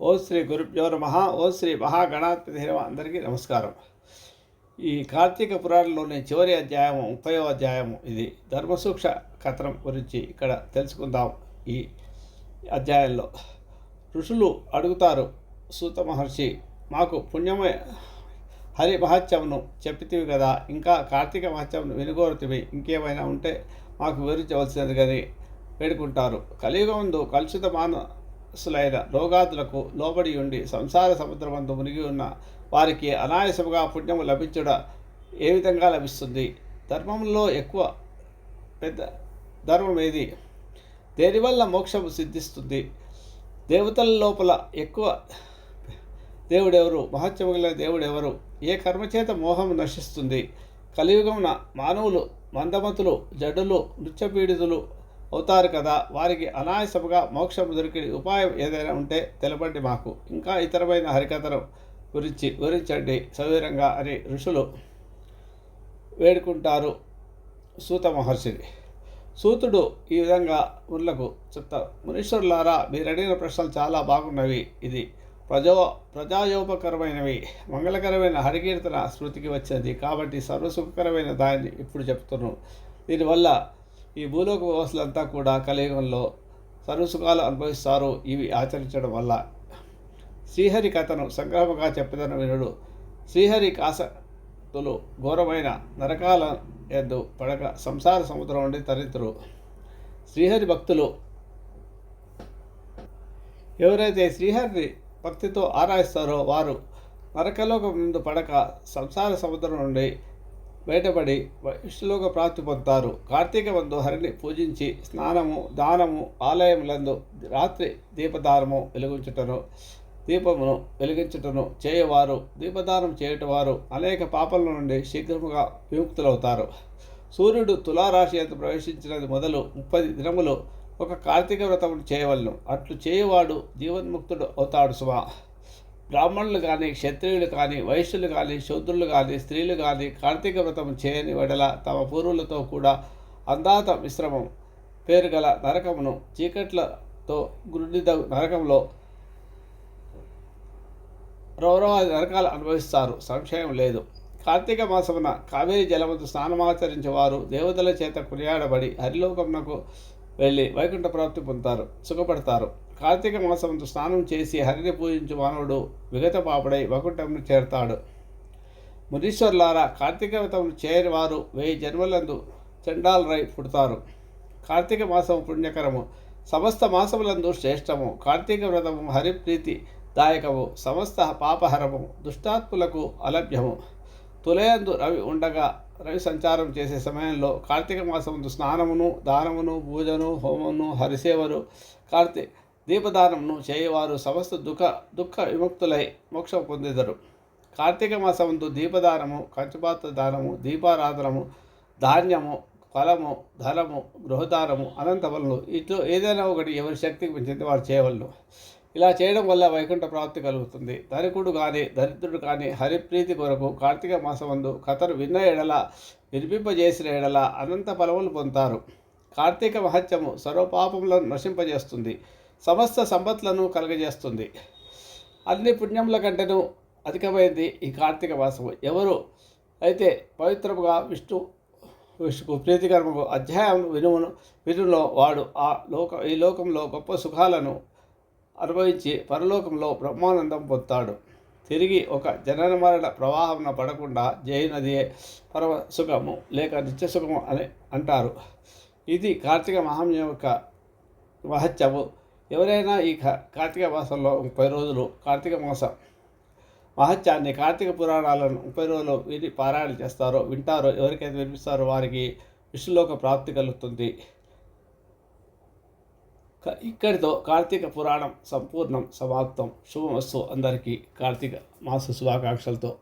ఓ శ్రీ గురుభ్యో నమ. ఓ శ్రీ మహాగణాధిపతి అందరికీ నమస్కారం. ఈ కార్తీక పురాణంలోని చివరి అధ్యాయము ముప్పయో అధ్యాయము ఇది ధర్మసూక్ష కథనం గురించి ఇక్కడ తెలుసుకుందాం ఈ అధ్యాయంలో. ఋషులు అడుగుతారు సూత మహర్షి మాకు పుణ్యమే హరి మహత్యమును చెప్పితివి కదా. ఇంకా కార్తీక మహత్యమును వినుగోరుతివి ఇంకేమైనా ఉంటే మాకు వివరించవలసినది కానీ వేడుకుంటారు. కలియుగమందు కలుషిత మాన సులైన రోగాదులకు లోబడి ఉండి సంసార సముద్రమందు మునిగి ఉన్న వారికి అనాయసముగా పుణ్యము లభించుట ఏ విధంగా లభిస్తుంది? ధర్మంలో ఎక్కువ పెద్ద ధర్మం ఏది? దేనివల్ల మోక్షము సిద్ధిస్తుంది? దేవతల లోపల ఎక్కువ దేవుడెవరు? మహత్యముగల దేవుడెవరు? ఏ కర్మచేత మోహం నశిస్తుంది? కలియుగమున మానవులు మందమతులు జడులు నృత్యపీడితులు అవుతారు కదా. వారికి అనాయసముగా మోక్షం దొరికి ఉపాయం ఏదైనా ఉంటే తెలపండి మాకు. ఇంకా ఇతరమైన హరికథను గురించి వివరించండి. సవివరంగా అని ఋషులు వేడుకుంటారు సూత మహర్షిని. సూతుడు ఈ విధంగా ముళ్ళకు చెప్తారు. మునీశ్వరులారా మీరు అడిగిన ప్రశ్నలు చాలా బాగున్నవి. ఇది ప్రజో ప్రజాయోపకరమైనవి. మంగళకరమైన హరికీర్తన స్మృతికి వచ్చింది కాబట్టి సర్వసుఖకరమైన దాన్ని ఇప్పుడు చెప్తున్నాను. దీనివల్ల ఈ భూలోక వ్యవస్థలంతా కూడా కలియుగంలో సర్వసుఖాలు అనుభవిస్తారు. ఇవి ఆచరించడం వల్ల శ్రీహరి కథను సంగ్రహముగా చెప్పదన వినుడు శ్రీహరి కాసతులు ఘోరమైన నరకాల ఎందు పడక సంసార సముద్రం నుండి తరితురు శ్రీహరి భక్తులు ఎవరైతే శ్రీహరిని భక్తితో ఆరాధిస్తారో వారు నరకలోకం ముందు పడక సంసార సముద్రం నుండి బయటపడి విష్ణులోక ప్రాప్తి పొందుతారు. కార్తీక బంధు హరిని పూజించి స్నానము దానము ఆలయములందు రాత్రి దీపదానము వెలిగించుటను దీపమును వెలిగించుటను చేయవారు. దీపదానం చేయుటవారు అనేక పాపల నుండి శీఘ్రముగా విముక్తులవుతారు. సూర్యుడు తులారాశి అంత ప్రవేశించినది మొదలు ముప్పది దినములు ఒక కార్తీక వ్రతమును చేయవలను. అట్లు చేయవాడు జీవన్ముక్తుడు అవుతాడు సుమా. బ్రాహ్మణులు కానీ క్షత్రియులు కానీ వైశ్యులు కానీ శూద్రులు కానీ స్త్రీలు కానీ కార్తీక వ్రతం చేయని వెడల తమ పూర్వులతో కూడా అందాత మిశ్రమం పేరు గల నరకమును చీకట్లతో గురుడిద నరకంలో రౌరవాది నరకాలు అనుభవిస్తారు. సంశయం లేదు. కార్తీక మాసమున కావేరీ జలమందు స్నానమాచరించే వారు దేవతల చేత కొనియాడబడి హరిలోకమునకు వెళ్ళి వైకుంఠ ప్రాప్తి పొందుతారు సుఖపడతారు. కార్తీక మాసంతో స్నానం చేసి హరిని పూజించు మానవుడు విగత పాపడై వైకుంఠంను చేరుతాడు. మునీశ్వర్లారా కార్తీక వ్రతమును చేయని వారు వెయ్యి జన్మలందు చండాలరై పుడతారు. కార్తీక మాసము పుణ్యకరము సమస్త మాసములందు శ్రేష్టము. కార్తీక వ్రతము హరిప్రీతి దాయకము సమస్త పాపహరము దుష్టాత్ములకు అలభ్యము. తులయందు రవి ఉండగా రవి సంచారం చేసే సమయంలో కార్తీక మాసముందు స్నానమును దానమును పూజను హోమమును హరిసేవరు కార్తీ దీపదానమును చేయవారు సమస్త దుఃఖ దుఃఖ విముక్తులై మోక్షం పొందిదరు. కార్తీక మాసముందు దీపదానము కంచుపాత్ర దానము దీపారాధనము ధాన్యము ఫలము ధనము గృహదానము అనంత వలన ఇటు ఏదైనా ఒకటి ఎవరి శక్తికి మించింది వారు చేయవలను. ఇలా చేయడం వల్ల వైకుంఠ ప్రాప్తి కలుగుతుంది. ధనికుడు కానీ దరిద్రుడు కానీ హరిప్రీతి కొరకు కార్తీక మాసమందు కథను విన్న ఎడల వినిపింపజేసిన ఎడల అనంత ఫలములు పొందుతారు. కార్తీక మహత్యము సర్వపాపములను నశింపజేస్తుంది. సమస్త సంపత్లను కలగజేస్తుంది. అన్ని పుణ్యముల కంటేనూ అధికమైంది ఈ కార్తీక మాసము. ఎవరు అయితే పవిత్రముగా విష్ణు విష్ణుకు ప్రీతికరముకు అధ్యాయం వినుమును వినులో వాడు ఆ లోక ఈ లోకంలో గొప్ప సుఖాలను అనుభవించి పరలోకంలో బ్రహ్మానందం పొందుతాడు. తిరిగి ఒక జనన మరణ ప్రవాహంన పడకుండా జైనదియే పరమ సుఖము లేక నిత్య సుఖము అని అంటారు. ఇది కార్తీక మహామ్యం యొక్క మహత్యము. ఎవరైనా ఈ కార్తీక మాసంలో ముప్పై రోజులు కార్తీక మాసం మహత్యాన్ని కార్తీక పురాణాలను ముప్పై రోజులు విని పారాయణ చేస్తారో వింటారో ఎవరికైతే వినిపిస్తారో వారికి విష్ణులోక ప్రాప్తి కలుగుతుంది. ఇక్కడితో కార్తీక పురాణం సంపూర్ణం సమాప్తం. శుభమస్తు అందరికీ కార్తీక మాస శుభాకాంక్షలతో